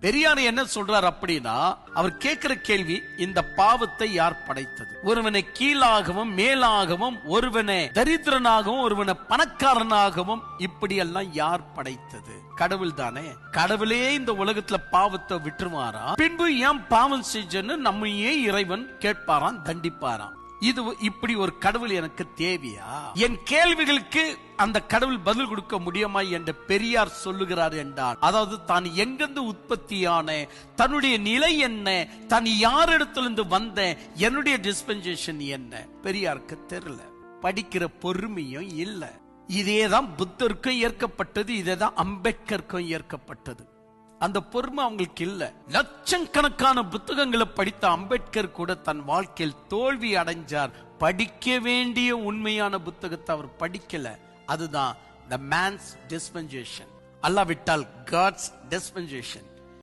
பெரியார் என்ன சொல்றார் அப்படின்னா அவர் கேட்கிற கேள்வி இந்த பாவத்தை யார் படைத்தது? ஒருவனை கீழாகவும் மேலாகவும் ஒருவனை தரித்திரனாகவும் ஒருவனை பணக்காரனாகவும் இப்படி எல்லாம் யார் படைத்தது? கடவுள் தானே. கடவுளே இந்த உலகத்துல பாவத்தை விட்டுருவாரா? பின்பு ஏன் பாவம் செஞ்சன்னு நம்மையே இறைவன் கேட்பாராம் தண்டிப்பாராம். இது இப்படி ஒரு கடவுள் எனக்கு தேவையா? என் கேள்விகளுக்கு அந்த கடவுள் பதில் கொடுக்க முடியுமா என்று பெரியார் சொல்லுகிறார் என்றால் அதாவது தான் எங்கிருந்து உற்பத்தியான தன்னுடைய நிலை என்ன தான் யாரிடத்திலிருந்து வந்த என்னுடைய டிஸ்பென்சேஷன் என்ன? பெரியாருக்கு தெரியல. படிக்கிற பொறுமையும் இல்ல. இதேதான் புத்தருக்கும் ஏற்கப்பட்டது இதேதான் அம்பேத்கருக்கும் ஏற்கப்பட்டது. அந்த பொறுமை அவங்களுக்கு இல்ல. லட்சக்கணக்கான புத்தகங்களை படித்த அம்பேத்கர் கூட தன் வாழ்க்கையில் தோல்வி அடைஞ்சார். படிக்க வேண்டிய உண்மையான புத்தகத்தை அவர் படிக்கல. அதுதான் த மேன்ஸ் டிஸ்பென்சேஷன் அல்லாவிட்டால் காட்ஸ் டிஸ்பென்சேஷன்